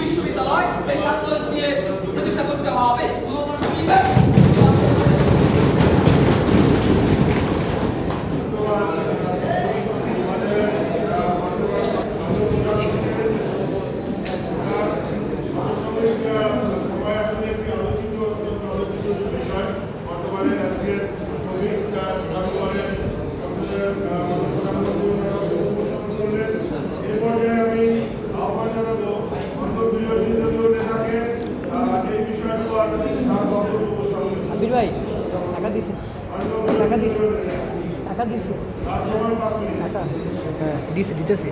বিশ্ববিদ্যালয় এই দিয়ে প্রতিষ্ঠা করতে হবে। কোনো সুবিধা আবির ভাই টাকা দিছে। টাকা দিছে। টাকা দিছে। টাকা হ্যাঁ দিছে দিতেছে।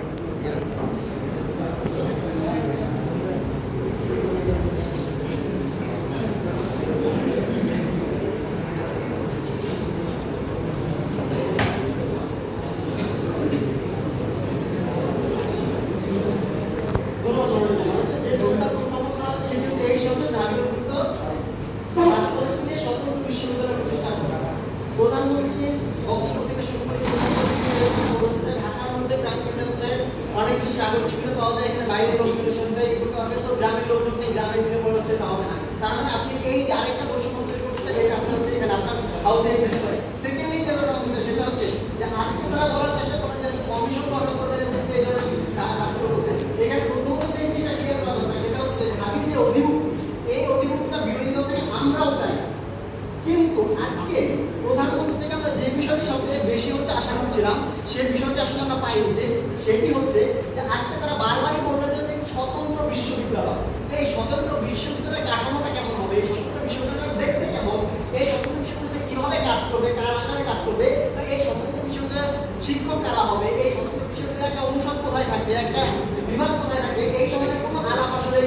বলছিলাম সেই বিষয়টি আসলে আমরা পাই যে সেটি হচ্ছে যে আজকে তারা বারবারই বলতে যে স্বতন্ত্র বিশ্ববিদ্যালয়। তো এই স্বতন্ত্র বিশ্ববিদ্যালয়ের কাঠামোটা কেমন হবে? এই স্বতন্ত্র বিশ্ববিদ্যালয় দেখতে কেমন? এই স্বতন্ত্র বিশ্ববিদ্যালয় কীভাবে কাজ করবে? কারা আকারে কাজ করবে? এই স্বতন্ত্র বিশ্ববিদ্যালয়ের শিক্ষক কারা হবে? এই স্বতন্ত্র বিশ্ববিদ্যালয়ে একটা অনুষদ কোথায় থাকবে? একটা বিভাগ কোথায় থাকবে? এই ধরনের কোনো আলাপ আসলে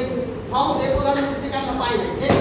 ফাউন্ডে প্রধানমন্ত্রী থেকে আমরা পাই না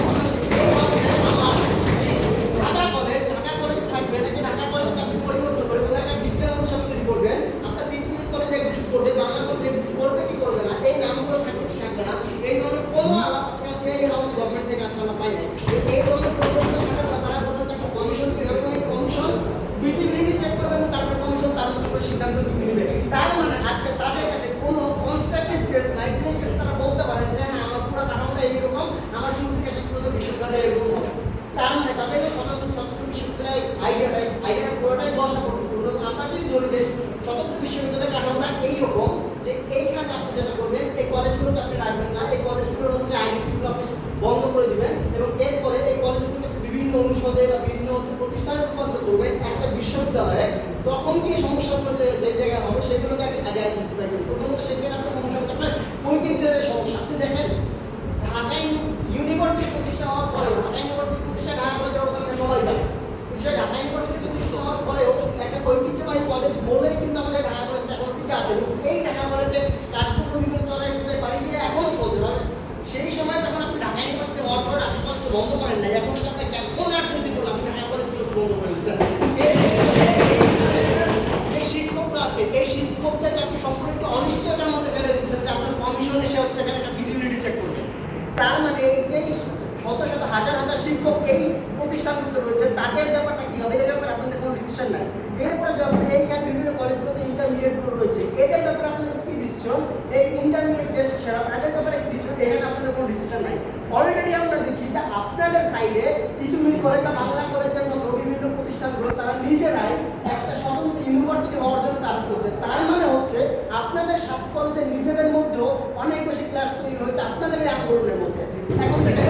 হাজার হাজার শিক্ষক এই প্রতিষ্ঠানগুলোতে রয়েছে। তাদের ব্যাপারটা কি হবে? এই ব্যাপারে আপনাদের কোনো ডিসিশন নাই। এরপরে যখন এইখানে বিভিন্ন কলেজগুলোতে ইন্টারমিডিয়েটগুলো রয়েছে, এদের ব্যাপারে আপনাদের কি ডিসিশন এই ইন্টারমিডিয়েট টেস্ট ছাড়া তাদের ব্যাপারে কী ডিসিশন এখানে আপনাদের কোনো ডিসিশন নাই। অলরেডি আমরা দেখি যে আপনাদের সাইডে কিছু মিল করে বা বাংলা কলেজের মতো বিভিন্ন প্রতিষ্ঠানগুলো, তারা নিজেরাই একটা স্বতন্ত্র ইউনিভার্সিটি হওয়ার জন্য কাজ করছে। তার মানে হচ্ছে আপনাদের সাত কলেজের নিজেদের মধ্যেও অনেক বেশি ক্লাস তৈরি হয়েছে আপনাদের এই আন্দোলনের মধ্যে। এখন থেকে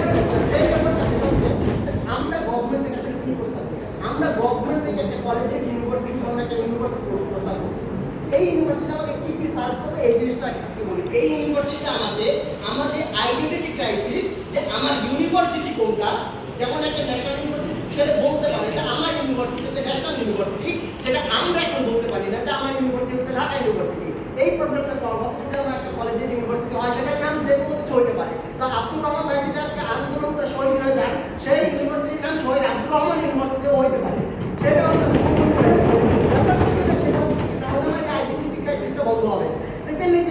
আমরা গভর্নমেন্ট থেকে একটা কলেজের ইউনিভার্সিটি ফর্ম একটা ইউনিভার্সিটি প্রস্তাব করছি। এই ইউনিভার্সিটি আমাকে কি কি সার্ভ করবে এই জিনিসটা আজকে বলি। এই ইউনিভার্সিটিটা আমাদের আমাদের আইডেন্টিটি ক্রাইসিস যে আমার ইউনিভার্সিটি কোনটা, যেমন একটা ন্যাশনাল ইউনিভার্সিটি ছেলে বলতে পারে যে আমার ইউনিভার্সিটি হচ্ছে ন্যাশনাল ইউনিভার্সিটি সেটা আমরা এখন বলতে পারি না যে আমার ইউনিভার্সিটি হচ্ছে ঢাকা ইউনিভার্সিটি এই প্রবলেমটা সলভ হবে যদি আমার একটা কলেজের ইউনিভার্সিটি হয় সেটা নাম যে কোনো কিছু পারে। তো আব্দুর রহমান ভাই যদি আজকে আন্দোলন করে শহীদ হয়ে যান, সেই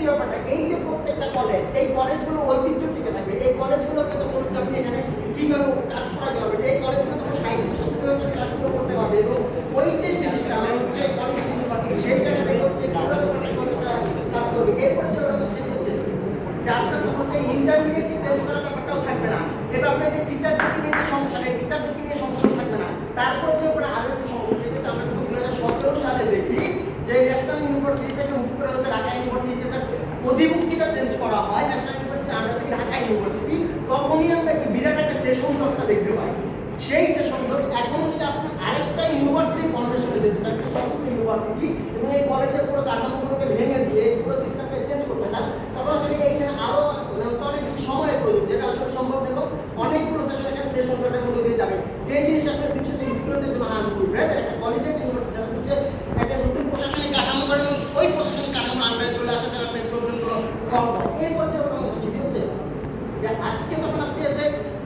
ব্যাপারটা, এই যে প্রত্যেকটা কলেজ এই কলেজগুলো ঐতিহ্য টিকে থাকবে, এই কলেজগুলোকে তো কোনো নিয়ে এখানে কীভাবে কাজ করা যাবে এই কলেজগুলো তো সাহিত্য সচেতনতার কাজগুলো করতে পারবে এবং ওই যে জিনিসটা আমার হচ্ছে কলেজ ইউনিভার্সিটি সেই জায়গা থেকে হচ্ছে পুরো ব্যাপারটা হচ্ছে তারা কাজ করবে এরপরে যে ব্যাপারটা সেটা হচ্ছে যে আপনার তো হচ্ছে ইন্টারমিডিয়েট চেঞ্জ করার ব্যাপারটাও থাকবে না এবার আপনার যে টিচার ডিগ্রি নিয়ে যে সমস্যা নেই টিচার ডিগ্রি নিয়ে সমস্যা থাকবে না তারপরে যে ব্যাপারে আরও একটি সমস্যা যেটা হচ্ছে আমরা যখন দুই হাজার সতেরো সালে দেখি যে ন্যাশনাল ইউনিভার্সিটি থেকে হুট করে হচ্ছে ঢাকা ইউনিভার্সিটিতে জাস্ট অধিভুক্তিটা চেঞ্জ করা হয় ন্যাশনাল ইউনিভার্সিটি আমরা থেকে ঢাকা ইউনিভার্সিটি তখনই আমরা একটি বিরাট একটা সেশন জটটা দেখতে পাই সেই সেশন জট এখনও যদি আপনি আরেকটা ইউনিভার্সিটি ফাউন্ডেশনে যেতে চান একটা স্বতন্ত্র ইউনিভার্সিটি এবং এই কলেজের পুরো কাঠামোগুলোকে ভেঙে দিয়ে এই পুরো সিস্টেমকে চেঞ্জ করতে চান তখন আসলে এইখানে আরও মানে হচ্ছে অনেক বেশি সময়ের প্রয়োজন যেটা আসলে সম্ভব না এবং অনেকগুলো সেশন এখানে সেশন জটের মধ্যে দিয়ে যাবে যে জিনিস আসলে বিশেষ স্টুডেন্টের জন্য হার্মফুল রাইট একটা কলেজের ইউনিভার্সিটি হচ্ছে একটা নতুন প্রশাসনিক কাঠামো করেন ওই প্রশাসনিক কাঠামো আন্ডারে চলে আসে তারা আপনার প্রবলেমগুলো সলভ হয় এরপর যে ওটা হচ্ছে সেটি হচ্ছে যে আজকে যখন আপনি হচ্ছে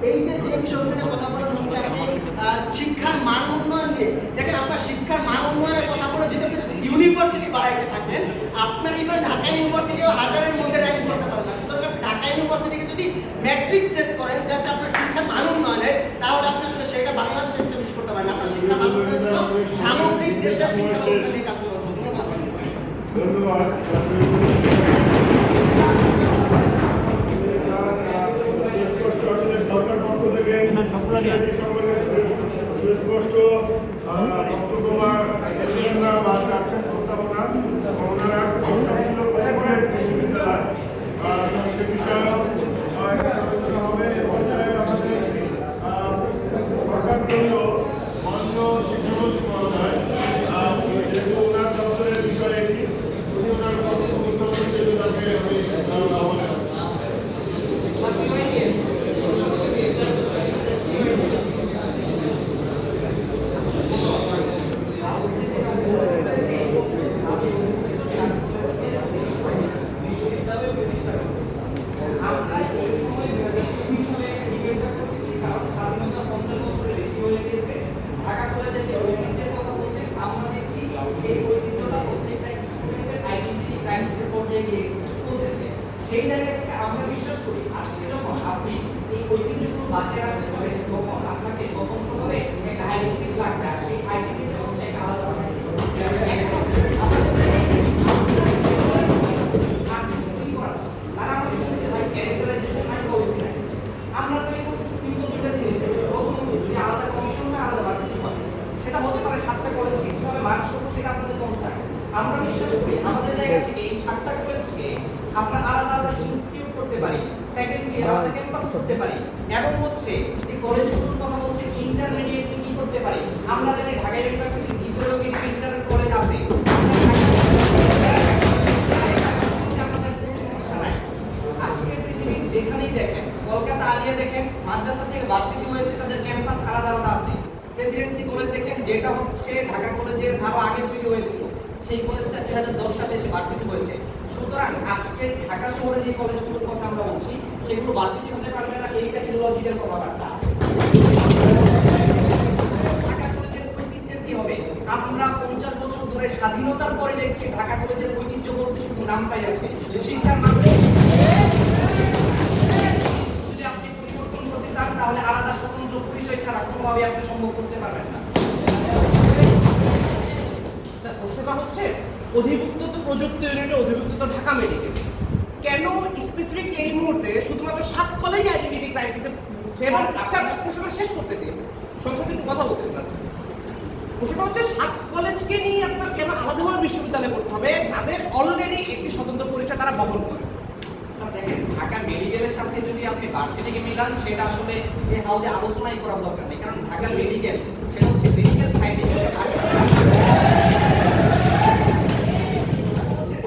এই যে যে বিষয়গুলো নিয়ে কথা বলেন হচ্ছে আপনি আহ, শিক্ষার মান উন্নয়ন নিয়ে দেখেন আপনার শিক্ষার মান উন্নয়নের কথা বলে যদি আপনি ইউনিভার্সিটি বাড়াইতে থাকেন আপনার ইভেন ঢাকা ইউনিভার্সিটিও হাজারের মধ্যে র্যাঙ্ক করতে পারেন না। সুতরাং আপনি ঢাকা ইউনিভার্সিটিকে যদি ম্যাট্রিক সেট করেন যে হচ্ছে আপনার শিক্ষার মান উন্নয়নের তাহলে আপনি আসলে সেটা বাংলাদেশে establish করতে পারেন আপনার শিক্ষার মান উন্নয়নের জন্য সামগ্রিক দেশের শিক্ষা ব্যবস্থা নিয়ে কাজ করতে হবে। ধন্যবাদ। ধন্যবাদ। সুস্পষ্ট আসলে আমরা এই সময় দুই সালে ডিবেটটা করতেছি কারণ স্বাধীনতা পঞ্চাশ বছরের বেশি হয়ে গেছে ঢাকা কলেজের যে ঐতিহ্যের কথা বলছে আমরা দেখছি সেই ঐতিহ্যটা প্রত্যেকটা স্টুডেন্টের আইডেন্টিটি ক্রাইসিসের পর্যায়ে গিয়ে পৌঁছেছে সেই জায়গা থেকে আমরা বিশ্বাস করি আজকে যখন আপনি এই ঐতিহ্যগুলো বাঁচিয়ে রাখতে চাবেন তখন আপনাকে স্বতন্ত্রভাবে একটা আইডেন্টিটি লাগবে আর সেই আইডেন্টিটি হচ্ছে একটা আলাদা একটা হচ্ছে আমাদের যে আর্টিফিশিয়াল করাচ্ছে তারা আমাকে বলছে ভাই ক্যারেক্টারাইজেশন নাই পলিসি নাই আমরা সেটা হতে পারে সাতটা কলেজকে কীভাবে মার্চ করব সেটা আমরা বিশ্বাস করি আমাদের জায়গা থেকে এই সাতটা কলেজকে আমরা আলাদা আলাদা ইনস্টিটিউট করতে পারি সেকেন্ডলি আলাদা ক্যাম্পাস করতে পারি। এবং হচ্ছে যে কলেজগুলোর যেটা হচ্ছে ঢাকা কলেজের আরও আগে তৈরি হয়েছিল, সেই কলেজটা দুই হাজার দশ সালে এসে ভার্সিটি হয়েছে। সুতরাং আজকের ঢাকা শহরে যে কলেজগুলোর কথা আমরা বলছি, সেগুলো ভার্সিটি হতে পারবে না, এইটা ইলজিক্যাল কথাবার্তা। আমরা পঞ্চাশ বছর ধরে স্বাধীনতার পরে দেখছি ঢাকা কলেজের ঐতিহ্য বলতে শুধু নামটাই আছে। শিক্ষার যদি আপনি পরিবর্তন করতে চান, তাহলে আলাদা স্বতন্ত্র পরিচয় ছাড়া কোনোভাবে আপনি সম্ভব অধিভুক্ত তো প্রযুক্তি ইউনিটে অধিভুক্ত তো ঢাকা মেডিকেল কেন স্পেসিফিক এই মুহূর্তে শুধুমাত্র সাত কলেজ আইডেন্টিটি ক্রাইসিসে ভুগছে? এবং স্যার প্রশ্নটা শেষ করতে দিন সংসদে একটু কথা বলতে চাচ্ছি। প্রশ্নটা হচ্ছে, সাত কলেজকে নিয়ে আপনার কেন আলাদাভাবে বিশ্ববিদ্যালয় করতে হবে? যাদের অলরেডি একটি স্বতন্ত্র পরিচয় তারা বহন করে। দেখেন, ঢাকা মেডিকেলের সাথে যদি আপনি ভার্সিটিকে মিলান, সেটা আসলে এ হাউজে আলোচনাই করার দরকার নেই। কারণ ঢাকা মেডিকেল সেটা হচ্ছে মেডিকেল সাইডে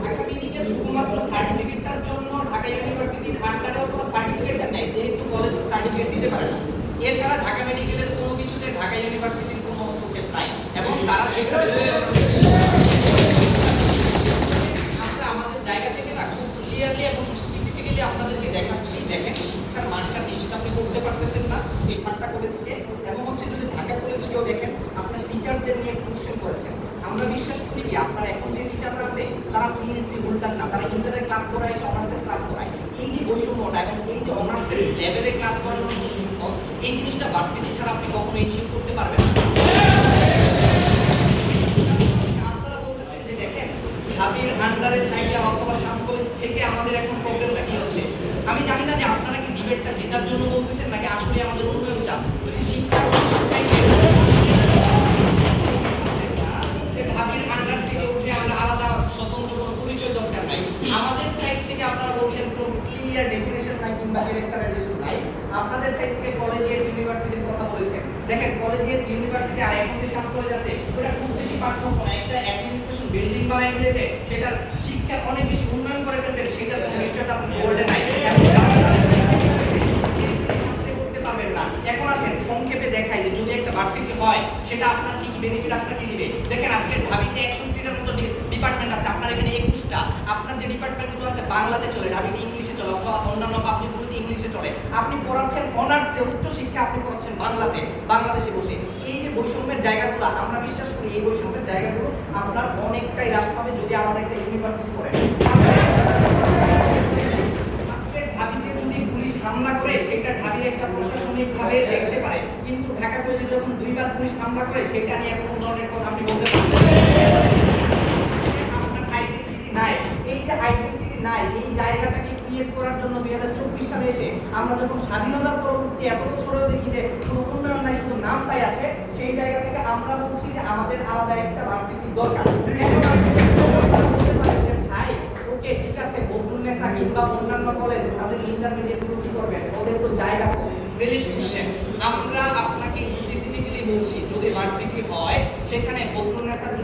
ঢাকা মেডিকেল শুধুমাত্র সার্টিফিকেটটার জন্য ঢাকা ইউনিভার্সিটির আন্ডারে অথবা সার্টিফিকেটটা নেয় যেহেতু কলেজ সার্টিফিকেট দিতে পারে না এছাড়া ঢাকা মেডিকেল উল্টান না, তারা ইন্টারের ক্লাস করায় এসে অনার্সের ক্লাস করায়। এই যে বৈষম্যটা এবং এই যে অনার্সের ক্লাস এই জিনিসটা ভার্সিটি ছাড়া আপনি কখনো করতে পারবেন না। ঢাবির আন্ডারে থাকলে অথবা শাম কলেজ থেকে আমাদের এখন প্রবলেমটা কি হচ্ছে? আমি জানি না যে আপনারা কি ডিবেটটা জেতার জন্য বলতেছেন নাকি আসলে আমাদের নাই কিংবা নাই আপনাদের সাইড থেকে কলেজিয়েট ইউনিভার্সিটির কথা বলেছেন। দেখেন কলেজিয়েট ইউনিভার্সিটি আর এখন যে সাত কলেজ আছে, ওটা খুব বেশি পার্থক্য না একটা অ্যাডমিনিস্ট্রেশন বিল্ডিং বানায় ফেলেছে, সেটার শিক্ষার অনেক বেশি উন্নয়ন করে ফেলবেন, সেটার কোনো নিশ্চয়তা আপনি গোল্ডে নাই এখন আসেন, সংক্ষেপে দেখাই যে যদি একটা ভার্সিটি হয়, সেটা আপনার কি কি বেনিফিট আপনাকে দিবে? দেখেন আজকে ঢাবিতে একষট্টিটার মতো ডিপার্টমেন্ট আছে, আপনার এখানে একুশটা। আপনার যে ডিপার্টমেন্টগুলো আছে, বাংলাতে চলে, ঢাবিতে ইংলিশে চলে, অথবা অন্যান্য চলে আপনি পড়াচ্ছেন অনার্সে উচ্চ শিক্ষা আপনি পড়াচ্ছেন বাংলাতে, বাংলাদেশে বসে। এই যে বৈষম্যের জায়গাগুলো, আমরা বিশ্বাস করি এই বৈষম্যের জায়গাগুলো আপনার অনেকটাই হ্রাস পাবে যদি আলাদা একটা ইউনিভার্সিটি করেন। হামলা করে, সেটা ঢাবির একটা প্রশাসনিক ভাবে দেখতে পারে। কিন্তু ঢাকা কলেজে যখন দুইবার পুলিশ হামলা করে, সেটা নিয়ে কোনো ধরনের কথা আপনি বলতে আইডেন্টিটি নাই। এই যে আইডেন্টিটি নাই, এই জায়গাটাকে ক্রিয়েট করার জন্য দুই হাজার চব্বিশ সালে এসে আমরা যখন স্বাধীনতার পরবর্তী এত বছরেও দেখি যে কোনো উন্নয়ন নাই শুধু নামটাই আছে, সেই জায়গা থেকে আমরা বলছি যে আমাদের আলাদা একটা ভার্সিটির দরকার। আমরা আপনাকে স্পেসিফিক্যালি বলছি, যদি ভার্সিটি হয়, সেখানে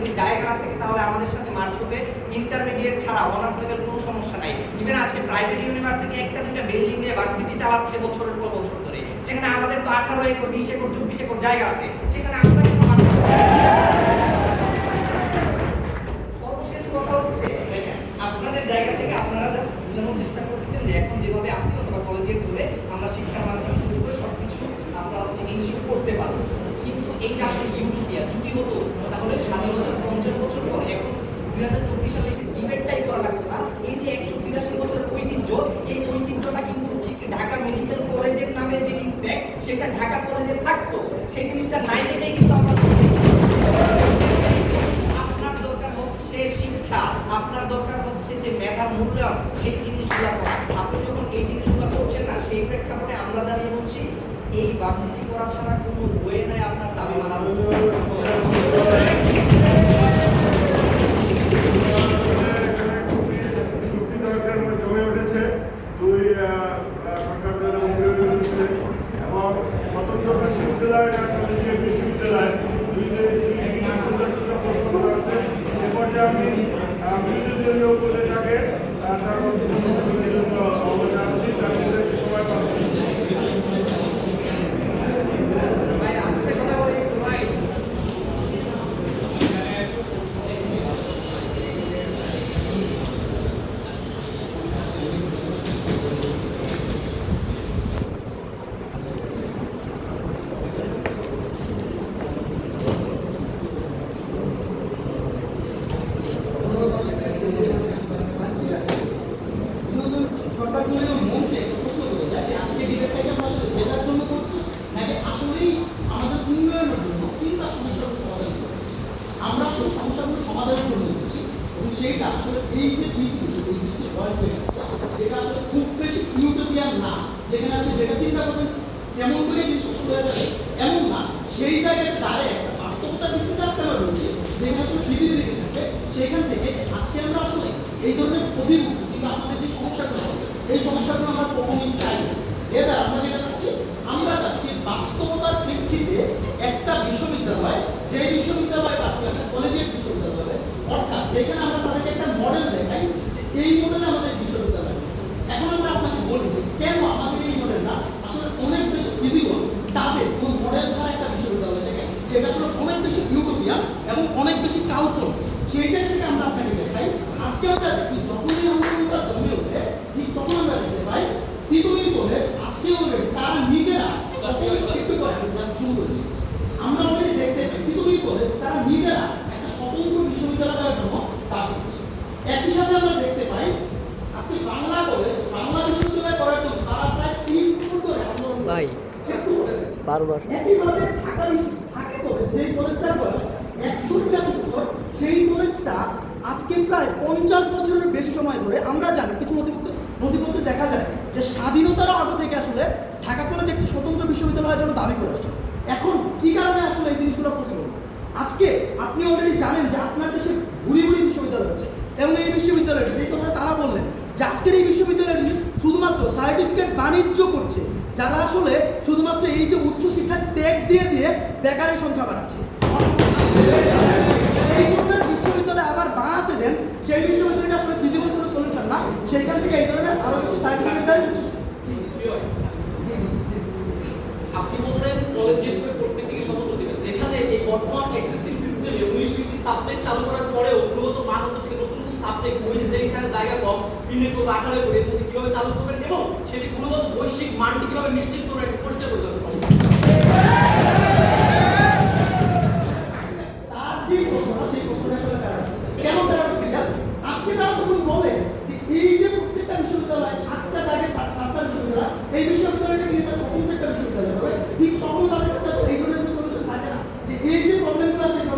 যদি জায়গা না থাকে, তাহলে আমাদের সাথে মার্চ হতে ইন্টারমিডিয়েট ছাড়া অনার্স লেভেল কোনো সমস্যা নাই। ইভেন আছে প্রাইভেট ইউনিভার্সিটি একটা দুটা বিল্ডিং নিয়ে ভার্সিটি চালাচ্ছে বছরের পর বছর ধরে। সেখানে আমাদের তো আঠারো একর, বিশ একর, চব্বিশ একর জায়গা আছে। সেখানে সর্বশেষ কথা হচ্ছে, আপনাদের জায়গা থেকে আপনারা চেষ্টা করতেছেন যে এখন যেভাবে আমরা শিক্ষার মাধ্যমে শুরু করে আমরা হচ্ছে করতে পারব। কিন্তু এইটা আসলে ইউটোপিয়া যদি হতো তাহলে স্বাধীনতার পঞ্চাশ বছর পর এখন দুই হাজার চব্বিশ করা লাগতো এই যে একশো তিরাশি বছরের ঐতিহ্য, এই ঐতিহ্যটা কিন্তু ঠিক ঢাকা মেডিকেল কলেজের নামে যে সেটা ঢাকা কলেজে থাকতো, সেই জিনিসটা নাই দেখেই কিন্তু আমি বিরোধী দলীয় উপনেতাকে আহ, তার বক্তব্য উপস্থাপনের জন্য আহ্বান জানাচ্ছি তার মধ্যে একটু সময় পাস করছি। ভাই আস্তে কথা বলি একটু ভাই সরকারগুলো মনকে প্রশ্ন করে যায় যে আজকে ডিবেটটাকে আমরা আসলে জেতার জন্য করছি নাকি আসলেই আমাদের উন্নয়নের জন্য কিংবা সমস্যাগুলো সমাধান করছি আমরা আসলে সমস্যাগুলো সমাধানের জন্য করছি এবং সেইটা আসলে এই যে পৃথিবীতে এই যে ওয়ার্ল্ড যেটা আসলে খুব বেশি ইউটোপিয়ান না যেখানে আপনি যেটা চিন্তা করবেন তেমন করে জিনিস হয়ে যাবে এমন না সেই জায়গায় দাঁড়ে একটা বাস্তবতার ভিত্তিতে আজকে আমরা বলছি যেখানে আসলে ফিজিবিলিটি থাকে সেখান থেকে আজকে আমরা আসলে এই ধরনের অভিমুখ কিংবা আমাদের যে সমস্যাগুলো আছে এই সমস্যাগুলো আমরা কখনোই চাই এর আমরা যেটা চাচ্ছি, আমরা চাচ্ছি বাস্তবতার প্রেক্ষিতে একটা বিশ্ববিদ্যালয় যে বিশ্ববিদ্যালয় আসলে একটা কলেজিয়েট বিশ্ববিদ্যালয়, অর্থাৎ যেখানে আমরা তাদেরকে একটা মডেল দেখাই যে এই মডেলে আমাদের বিশ্ববিদ্যালয়। এখন আমরা আপনাকে বলি কেন আমাদের এই মডেলটা আসলে অনেক বেশি ফিজিবল তাদের কোনো মডেল ছাড়া একটা বিশ্ববিদ্যালয় থেকে যেটা আসলে অনেক বেশি ইউটোপিয়ান এবং অনেক বেশি কাল্পনিক। সেই জায়গা থেকে আমরা আপনাকে দেখাই। আজকে আমরা দেখি যখনই আন্দোলনটা জমে ওঠে ঠিক তখন আমরা দেখতে পাই তিতুমির কলেজ আজকে অলরেডি তারা নিজেরা একটু করে আমি just শুরু করেছি আমরা অলরেডি দেখতে পাই তিতুমির কলেজ তারা নিজেরা একটা স্বতন্ত্র বিশ্ববিদ্যালয়ের জন্য দাবি করছে একই সাথে আমরা ভাই বারবার একইভাবে ঢাকা বিশ্ব- ঢাকা কলেজ যেই কলেজটার বয়স একশো বিরাশি বছর সেই কলেজটা আজকে প্রায় পঞ্চাশ বছরের বেশি সময় ধরে আমরা জানি কিছু নথিপত্র নথিপত্রে দেখা যায় যে স্বাধীনতার আগে থেকে আসলে ঢাকা কলেজ একটি স্বতন্ত্র বিশ্ববিদ্যালয়ের জন্য দাবি করে আসছে এখন কি কারণে আসলে এই জিনিসগুলো পসিবল আজকে আপনি অলরেডি জানেন যে আপনার দেশে ভুড়ি ভুড়ি বিশ্ববিদ্যালয় হচ্ছে এবং এই বিশ্ববিদ্যালয়টি যে কথাটা তারা বললেন যে আজকের এই বিশ্ববিদ্যালয়টি শুধুমাত্র সার্টিফিকেট বাণিজ্য করছে, যারা আসলে শুধুমাত্র এই যে উচ্চশিক্ষার ট্যাগ দিয়ে দিয়ে বেকারের সংখ্যা বাড়াচ্ছে। এই ধরনের বিশ্ববিদ্যালয় আবার বানাতে দেন, সেই বিশ্ববিদ্যালয়টা আসলে ফিজিক্যাল কোনো সলিউশন না। সেইখান থেকে এই ধরনের আরও বেশি সার্টিফিকেট আপনি বললেন কলেজের উপরে প্রত্যেকটিকে স্বতন্ত্র দিবেন যেখানে এই বর্তমান এক্সিস্টিং সিস্টেমে উনিশ বিশটি সাবজেক্ট চালু করার পরেও গুণগত মান হচ্ছে সেটা নতুন নতুন সাবজেক্ট বই যেখানে জায়গা কম, দিনে কোনো আকারে করে এর মধ্যে কীভাবে চালু করবেন, এবং সেটি গুণগত বৈশ্বিক মানটি কীভাবে নিশ্চিত করবেন পরিষ্কার প্রয়োজন। হবে